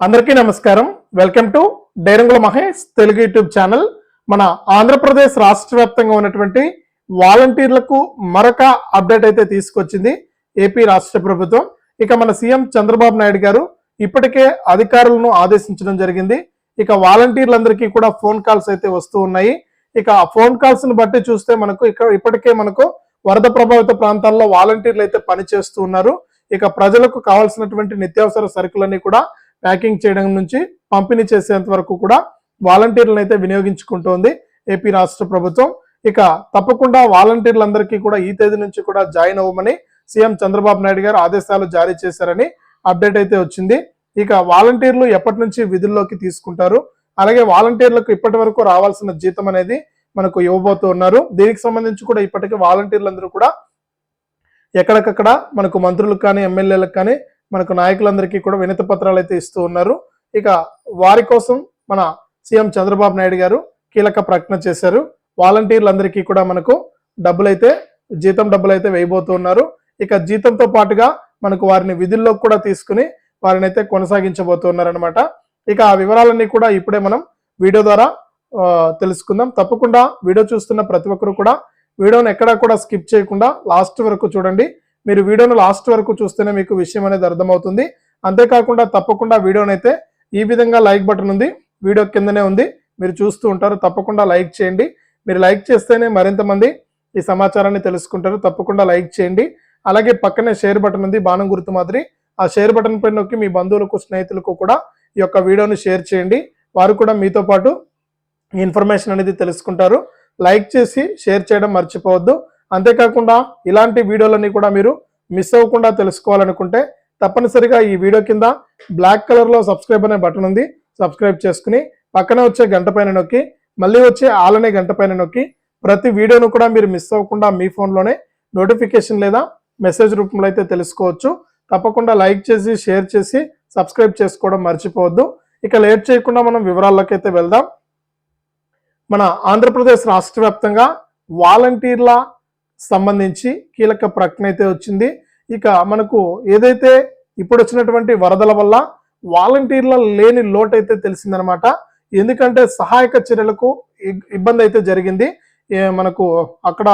అందరికీ నమస్కారం. Welcome to Dairangula Mahesh Telugu YouTube channel. మన ఆంధ్రప్రదేశ్ రాష్ట్ర వ్యాప్తంగా ఉన్నటువంటి వాలంటీర్లకు మరొక అప్డేట్ అయితే తీసుకొచ్చింది ఏపీ రాష్ట్ర ప్రభుత్వం. ఇక మన సీఎం చంద్రబాబు నాయుడు గారు ఇప్పటికే అధికారులను ఆదేశించడం జరిగింది. ఇక వాలంటీర్లందరికీ కూడా ఫోన్ కాల్స్ అయితే వస్తూ ఉన్నాయి. ఇక ఆ ఫోన్ కాల్స్ను బట్టి చూస్తే మనకు ఇక ఇప్పటికే మనకు వరద ప్రభావిత ప్రాంతాల్లో వాలంటీర్లు అయితే పనిచేస్తూ ఉన్నారు. ఇక ప్రజలకు కావాల్సినటువంటి నిత్యావసర సరుకులన్నీ కూడా ప్యాకింగ్ చేయడం నుంచి పంపిణీ చేసేంత వరకు కూడా వాలంటీర్లను అయితే వినియోగించుకుంటోంది ఏపీ రాష్ట్ర ప్రభుత్వం. ఇక తప్పకుండా వాలంటీర్లందరికీ కూడా ఈ తేదీ నుంచి కూడా జాయిన్ అవ్వమని సీఎం చంద్రబాబు నాయుడు గారు ఆదేశాలు జారీ చేశారని అప్డేట్ అయితే వచ్చింది. ఇక వాలంటీర్లు ఎప్పటి నుంచి విధుల్లోకి తీసుకుంటారు? అలాగే వాలంటీర్లకు ఇప్పటి వరకు రావాల్సిన జీతం అనేది మనకు ఇవ్వబోతూ ఉన్నారు. దీనికి సంబంధించి కూడా ఇప్పటికే వాలంటీర్లందరూ కూడా ఎక్కడికక్కడ మనకు మంత్రులకు కానీ ఎమ్మెల్యేలకు కానీ మనకు నాయకులందరికీ కూడా వినతి పత్రాలు అయితే ఇస్తూ ఉన్నారు. ఇక వారి కోసం మన సీఎం చంద్రబాబు నాయుడు గారు కీలక ప్రకటన చేశారు. వాలంటీర్లందరికీ కూడా మనకు డబ్బులైతే జీతం డబ్బులు అయితే వేయబోతూ ఉన్నారు. ఇక జీతంతో పాటుగా మనకు వారిని విధుల్లో కూడా తీసుకుని వారిని అయితే కొనసాగించబోతున్నారు ఇక ఆ వివరాలన్నీ కూడా ఇప్పుడే మనం వీడియో ద్వారా తెలుసుకుందాం. తప్పకుండా వీడియో చూస్తున్న ప్రతి ఒక్కరు కూడా వీడియోని ఎక్కడా కూడా స్కిప్ చేయకుండా లాస్ట్ వరకు చూడండి. మీరు వీడియోను లాస్ట్ వరకు చూస్తేనే మీకు విషయం అనేది అర్థమవుతుంది. అంతేకాకుండా తప్పకుండా వీడియోని అయితే ఈ విధంగా లైక్ బటన్ ఉంది వీడియో కిందనే ఉంది. మీరు చూస్తూ ఉంటారు తప్పకుండా లైక్ చేయండి. మీరు లైక్ చేస్తేనే మరింత మంది ఈ సమాచారాన్ని తెలుసుకుంటారు. తప్పకుండా లైక్ చేయండి. అలాగే పక్కనే షేర్ బటన్ ఉంది బాణం గుర్తు మాదిరి. ఆ షేర్ బటన్ పై నొక్కి మీ బంధువులకు స్నేహితులకు కూడా ఈ యొక్క వీడియోని షేర్ చేయండి. వారు కూడా మీతో పాటు ఇన్ఫర్మేషన్ అనేది తెలుసుకుంటారు. లైక్ చేసి షేర్ చేయడం మర్చిపోవద్దు. అంతేకాకుండా ఇలాంటి వీడియోలన్నీ కూడా మీరు మిస్ అవ్వకుండా తెలుసుకోవాలనుకుంటే తప్పనిసరిగా ఈ వీడియో కింద బ్లాక్ కలర్లో సబ్స్క్రైబ్ అనే బటన్ ఉంది. సబ్స్క్రైబ్ చేసుకుని పక్కన వచ్చే గంట పైన నొక్కి మళ్ళీ వచ్చే ఆలనే గంట పైన నొక్కి ప్రతి వీడియోను కూడా మీరు మిస్ అవ్వకుండా మీ ఫోన్లోనే నోటిఫికేషన్ లేదా మెసేజ్ రూపంలో అయితే తెలుసుకోవచ్చు. తప్పకుండా లైక్ చేసి షేర్ చేసి సబ్స్క్రైబ్ చేసుకోవడం మర్చిపోవద్దు. ఇక లేట్ చేయకుండా మనం వివరాల్లోకి అయితే వెళ్దాం. మన ఆంధ్రప్రదేశ్ రాష్ట్ర వ్యాప్తంగా వాలంటీర్ల సంబంధించి కీలక ప్రకటన అయితే వచ్చింది. ఇక మనకు ఏదైతే ఇప్పుడు వచ్చినటువంటి వరదల వల్ల వాలంటీర్ల లేని లోటు అయితే తెలిసిందనమాట. ఎందుకంటే సహాయక చర్యలకు ఇబ్బంది అయితే జరిగింది. మనకు అక్కడ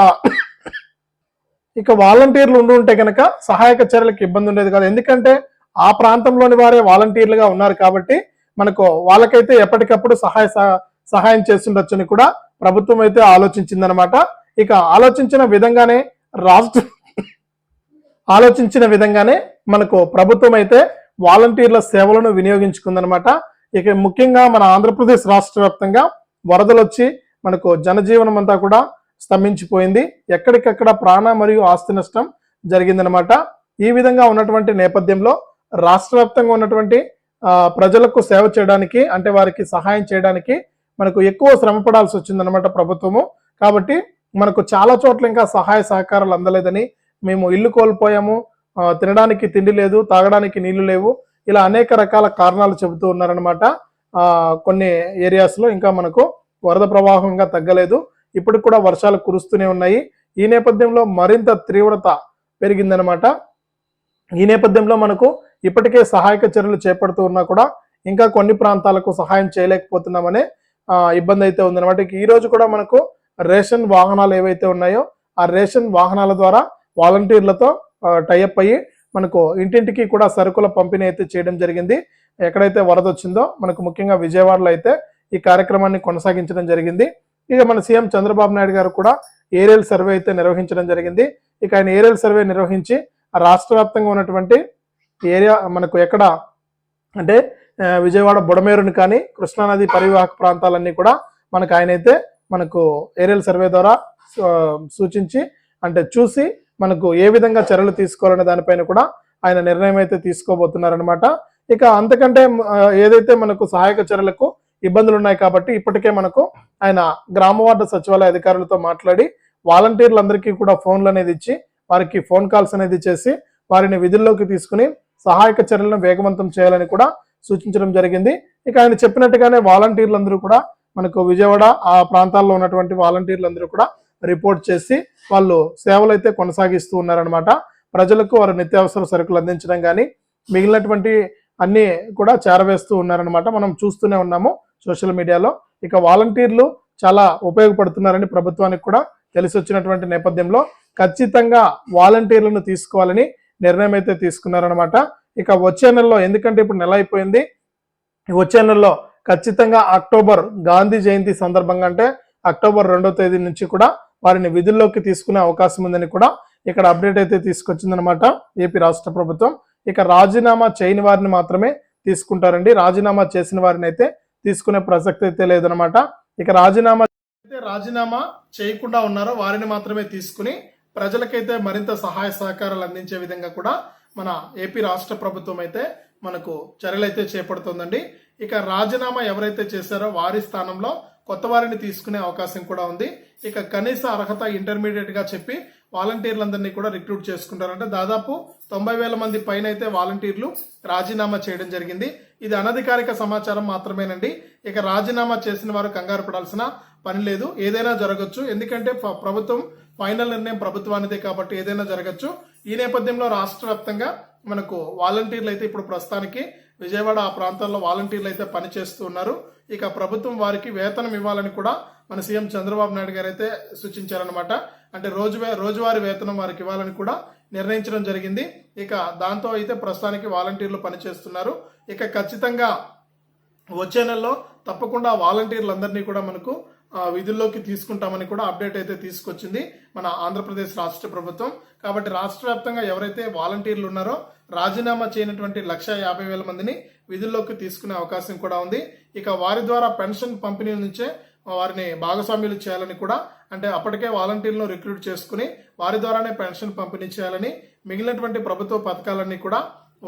ఇక వాలంటీర్లు ఉండి ఉంటే కనుక సహాయక చర్యలకు ఇబ్బంది ఉండేది కాదు. ఎందుకంటే ఆ ప్రాంతంలోని వారే వాలంటీర్లుగా ఉన్నారు కాబట్టి మనకు వాళ్ళకైతే ఎప్పటికప్పుడు సహాయ సహ- సహాయం చేస్తుండొచ్చని కూడా ప్రభుత్వం అయితే ఆలోచించిందనమాట. ఇక ఆలోచించిన విధంగానే రాష్ట్ర ఆలోచించిన విధంగానే మనకు ప్రభుత్వం అయితే వాలంటీర్ల సేవలను వినియోగించుకుందనమాట ఇక ముఖ్యంగా మన ఆంధ్రప్రదేశ్ రాష్ట్ర వ్యాప్తంగా వరదలు వచ్చి మనకు జనజీవనం అంతా కూడా స్తంభించిపోయింది. ఎక్కడికక్కడ ప్రాణ మరియు ఆస్తి నష్టం జరిగిందనమాట ఈ విధంగా ఉన్నటువంటి నేపథ్యంలో రాష్ట్ర వ్యాప్తంగా ఉన్నటువంటి ప్రజలకు సేవ చేయడానికి అంటే వారికి సహాయం చేయడానికి మనకు ఎక్కువ శ్రమ పడాల్సి వచ్చిందనమాట ప్రభుత్వము. కాబట్టి మనకు చాలా చోట్ల ఇంకా సహాయ సహకారాలు అందలేదని మేము ఇల్లు కోల్పోయాము. తినడానికి తిండి లేదు తాగడానికి నీళ్ళు లేవు. ఇలా అనేక రకాల కారణాలు చెబుతూ ఉన్నారనమాట కొన్ని ఏరియాస్లో ఇంకా మనకు వరద ప్రవాహం ఇంకా తగ్గలేదు. ఇప్పటికి కూడా వర్షాలు కురుస్తూనే ఉన్నాయి. ఈ నేపథ్యంలో మరింత తీవ్రత పెరిగిందనమాట ఈ నేపథ్యంలో మనకు ఇప్పటికే సహాయక చర్యలు చేపడుతూ ఉన్నా కూడా ఇంకా కొన్ని ప్రాంతాలకు సహాయం చేయలేకపోతున్నామనే ఇబ్బంది అయితే ఉందన్నమాట. ఇక ఈ రోజు కూడా మనకు రేషన్ వాహనాలు ఏవైతే ఉన్నాయో ఆ రేషన్ వాహనాల ద్వారా వాలంటీర్లతో టైఅప్ అయ్యి మనకు ఇంటింటికి కూడా సరుకుల పంపిణీ అయితే చేయడం జరిగింది. ఎక్కడైతే వరద వచ్చిందో మనకు ముఖ్యంగా విజయవాడలో అయితే ఈ కార్యక్రమాన్ని కొనసాగించడం జరిగింది. ఇక మన సీఎం చంద్రబాబు నాయుడు గారు కూడా ఏరియల్ సర్వే అయితే నిర్వహించడం జరిగింది. ఇక ఆయన ఏరియల్ సర్వే నిర్వహించి ఆ రాష్ట్ర వ్యాప్తంగా ఉన్నటువంటి ఏరియా మనకు ఎక్కడ అంటే విజయవాడ బుడమేరుని కానీ కృష్ణానది పరివాహక ప్రాంతాలన్నీ కూడా మనకు ఆయన అయితే మనకు ఏరియల్ సర్వే ద్వారా సూచించి అంటే చూసి మనకు ఏ విధంగా చర్యలు తీసుకోవాలనే దానిపైన కూడా ఆయన నిర్ణయం అయితే తీసుకోబోతున్నారనమాట ఇక అంతకంటే ఏదైతే మనకు సహాయక చర్యలకు ఇబ్బందులు ఉన్నాయి కాబట్టి ఇప్పటికే మనకు ఆయన గ్రామ వార్డు సచివాలయ అధికారులతో మాట్లాడి వాలంటీర్లందరికీ కూడా ఫోన్లు అనేది ఇచ్చి వారికి ఫోన్ కాల్స్ అనేది చేసి వారిని విధుల్లోకి తీసుకుని సహాయక చర్యలను వేగవంతం చేయాలని కూడా సూచించడం జరిగింది. ఇక ఆయన చెప్పినట్టుగానే వాలంటీర్లందరూ కూడా మనకు విజయవాడ ఆ ప్రాంతాల్లో ఉన్నటువంటి వాలంటీర్లందరూ కూడా రిపోర్ట్ చేసి వాళ్ళు సేవలు అయితే కొనసాగిస్తూ ఉన్నారనమాట ప్రజలకు వారు నిత్యావసర సరుకులు అందించడం కానీ మిగిలినటువంటి అన్ని కూడా చేరవేస్తూ ఉన్నారనమాట మనం చూస్తూనే ఉన్నాము సోషల్ మీడియాలో. ఇక వాలంటీర్లు చాలా ఉపయోగపడుతున్నారని ప్రభుత్వానికి కూడా తెలిసి వచ్చినటువంటి నేపథ్యంలో ఖచ్చితంగా వాలంటీర్లను తీసుకోవాలని నిర్ణయం అయితే తీసుకున్నారనమాట ఇక వచ్చే నెలలో ఎందుకంటే ఇప్పుడు నెల అయిపోయింది వచ్చే నెలలో ఖచ్చితంగా అక్టోబర్ గాంధీ జయంతి సందర్భంగా అంటే అక్టోబర్ రెండో తేదీ నుంచి కూడా వారిని విధుల్లోకి తీసుకునే అవకాశం ఉందని కూడా ఇక్కడ అప్డేట్ అయితే తీసుకొచ్చిందనమాట ఏపీ రాష్ట్ర ప్రభుత్వం. ఇక రాజీనామా చేయని వారిని మాత్రమే తీసుకుంటారండి. రాజీనామా చేసిన వారిని అయితే తీసుకునే ప్రసక్తి అయితే లేదనమాట ఇక రాజీనామా అయితే రాజీనామా చేయకుండా ఉన్నారో వారిని మాత్రమే తీసుకుని ప్రజలకైతే మరింత సహాయ సహకారాలు అందించే విధంగా కూడా మన ఏపీ రాష్ట్ర ప్రభుత్వం అయితే మనకు చర్యలు అయితే చేపడుతోందండి. ఇక రాజీనామా ఎవరైతే చేశారో వారి స్థానంలో కొత్త వారిని తీసుకునే అవకాశం కూడా ఉంది. ఇక కనీస అర్హత ఇంటర్మీడియట్గా చెప్పి వాలంటీర్లందరినీ కూడా రిక్రూట్ చేసుకుంటారంటే. దాదాపు తొంభై వేల మంది పైన అయితే వాలంటీర్లు రాజీనామా చేయడం జరిగింది. ఇది అనధికారిక సమాచారం మాత్రమేనండి. ఇక రాజీనామా చేసిన వారు కంగారు పడాల్సిన పని లేదు. ఏదైనా జరగచ్చు. ఎందుకంటే ప్రభుత్వం ఫైనల్ నిర్ణయం ప్రభుత్వానిదే కాబట్టి ఏదైనా జరగచ్చు. ఈ నేపథ్యంలో రాష్ట్ర వ్యాప్తంగా మనకు వాలంటీర్లు అయితే ఇప్పుడు ప్రస్తుతానికి విజయవాడ ఆ ప్రాంతాల్లో వాలంటీర్లు అయితే పనిచేస్తూ ఉన్నారు. ఇక ప్రభుత్వం వారికి వేతనం ఇవ్వాలని కూడా మన సీఎం చంద్రబాబు నాయుడు గారు అయితే సూచించారనమాట అంటే రోజు రోజువారీ వేతనం వారికి ఇవ్వాలని కూడా నిర్ణయించడం జరిగింది. ఇక దాంతో అయితే ప్రస్తుతానికి వాలంటీర్లు పనిచేస్తున్నారు. ఇక ఖచ్చితంగా వచ్చే నెలలో తప్పకుండా వాలంటీర్లందరినీ కూడా మనకు విధుల్లోకి తీసుకుంటామని కూడా అప్డేట్ అయితే తీసుకొచ్చింది మన ఆంధ్రప్రదేశ్ రాష్ట్ర ప్రభుత్వం. కాబట్టి రాష్ట్ర వ్యాప్తంగా ఎవరైతే వాలంటీర్లు ఉన్నారో రాజీనామా చేయనటువంటి లక్ష యాభై వేల మందిని విధుల్లోకి తీసుకునే అవకాశం కూడా ఉంది. ఇక వారి ద్వారా పెన్షన్ పంపిణీ నుంచే వారిని భాగస్వామ్యులు చేయాలని కూడా అంటే అప్పటికే వాలంటీర్లను రిక్రూట్ చేసుకుని వారి ద్వారానే పెన్షన్ పంపిణీ చేయాలని మిగిలినటువంటి ప్రభుత్వ పథకాలన్నీ కూడా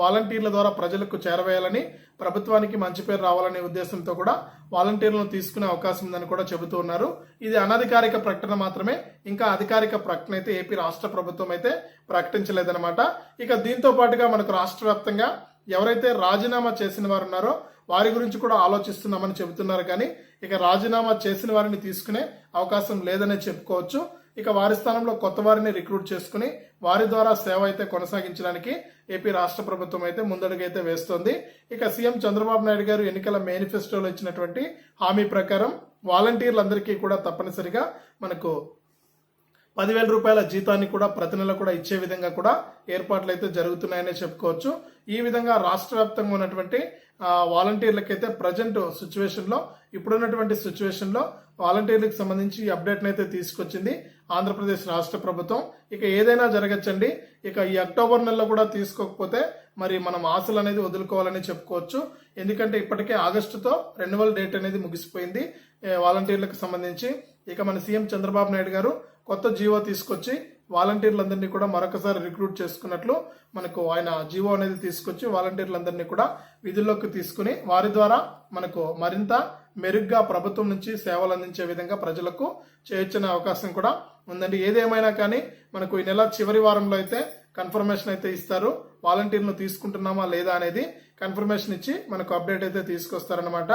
వాలంటీర్ల ద్వారా ప్రజలకు చేరవేయాలని ప్రభుత్వానికి మంచి పేరు రావాలనే ఉద్దేశంతో కూడా వాలంటీర్లను తీసుకునే అవకాశం ఉందని కూడా చెబుతూ ఉన్నారు. ఇది అనధికారిక ప్రకటన మాత్రమే ఇంకా అధికారిక ప్రకటన అయితే ఏపీ రాష్ట్ర ప్రభుత్వం అయితే ప్రకటించలేదన్నమాట. ఇక దీంతో పాటుగా మనకు రాష్ట్ర వ్యాప్తంగా ఎవరైతే రాజీనామా చేసిన వారు ఉన్నారో వారి గురించి కూడా ఆలోచిస్తున్నామని చెబుతున్నారు కానీ ఇక రాజీనామా చేసిన వారిని తీసుకునే అవకాశం లేదనే చెప్పుకోవచ్చు. ఇక వారి స్థానంలో కొత్త వారిని రిక్రూట్ చేసుకుని వారి ద్వారా సేవ అయితే కొనసాగించడానికి ఏపీ రాష్ట్ర ప్రభుత్వం అయితే ముందడుగైతే వేస్తోంది. ఇక సీఎం చంద్రబాబు నాయుడు గారు ఎన్నికల మేనిఫెస్టోలో ఇచ్చినటువంటి హామీ ప్రకారం వాలంటీర్లందరికీ కూడా తప్పనిసరిగా మనకు పదివేల రూపాయల జీతాన్ని కూడా ప్రతి నెల కూడా ఇచ్చే విధంగా కూడా ఏర్పాట్లు అయితే జరుగుతున్నాయనే చెప్పుకోవచ్చు. ఈ విధంగా రాష్ట్ర వ్యాప్తంగా ఉన్నటువంటి వాలంటీర్లకైతే ప్రజెంట్ సిచ్యువేషన్లో ఇప్పుడున్నటువంటి సిచ్యువేషన్లో వాలంటీర్లకు సంబంధించి అప్డేట్ని అప్డేట్ అయితే తీసుకొచ్చింది. ఆంధ్రప్రదేశ్ రాష్ట్ర ప్రభుత్వం. ఇక ఏదైనా జరగచ్చండి. ఇక ఈ అక్టోబర్ నెలలో కూడా తీసుకోకపోతే మరి మనం ఆశలు అనేది వదులుకోవాలని చెప్పుకోవచ్చు. ఎందుకంటే ఇప్పటికే ఆగస్టుతో రెన్యువల్ డేట్ అనేది ముగిసిపోయింది. వాలంటీర్లకు సంబంధించి. ఇక మన సీఎం చంద్రబాబు నాయుడు గారు కొత్త జీవో తీసుకొచ్చి వాలంటీర్లందరినీ కూడా మరొకసారి రిక్రూట్ చేసుకున్నట్లు మనకు ఆయన జీవో అనేది తీసుకొచ్చి వాలంటీర్లందరినీ కూడా విధుల్లోకి తీసుకుని వారి ద్వారా మనకు మరింత మెరుగ్గా ప్రభుత్వం నుంచి సేవలు అందించే విధంగా ప్రజలకు చేయొచ్చనే అవకాశం కూడా ఉందండి. ఏదేమైనా కానీ మనకు ఈ నెల చివరి వారంలో అయితే కన్ఫర్మేషన్ అయితే ఇస్తారు. వాలంటీర్ను తీసుకుంటున్నామా లేదా అనేది కన్ఫర్మేషన్ ఇచ్చి మనకు అప్డేట్ అయితే తీసుకొస్తారనమాట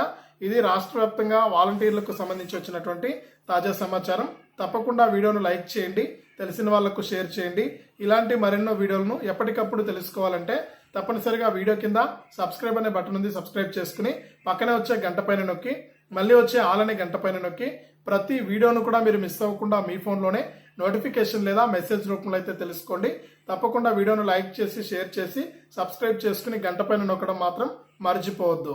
ఇది రాష్ట్ర వ్యాప్తంగా వాలంటీర్లకు సంబంధించి వచ్చినటువంటి తాజా సమాచారం. తప్పకుండా వీడియోను లైక్ చేయండి తెలిసిన వాళ్ళకు షేర్ చేయండి. ఇలాంటి మరెన్నో వీడియోలను ఎప్పటికప్పుడు తెలుసుకోవాలంటే తప్పనిసరిగా వీడియో కింద సబ్స్క్రైబ్ అనే బటన్ ఉంది సబ్స్క్రైబ్ చేసుకుని పక్కనే వచ్చే గంట పైన నొక్కి మళ్ళీ వచ్చే ఆల్ అనే గంట పైన నొక్కి ప్రతి వీడియోను కూడా మీరు మిస్ అవ్వకుండా మీ ఫోన్లోనే నోటిఫికేషన్ లేదా మెసేజ్ రూపంలో అయితే తెలుసుకోండి. తప్పకుండా వీడియోను లైక్ చేసి షేర్ చేసి సబ్స్క్రైబ్ చేసుకుని గంట పైన నొక్కడం మాత్రం మర్చిపోవద్దు.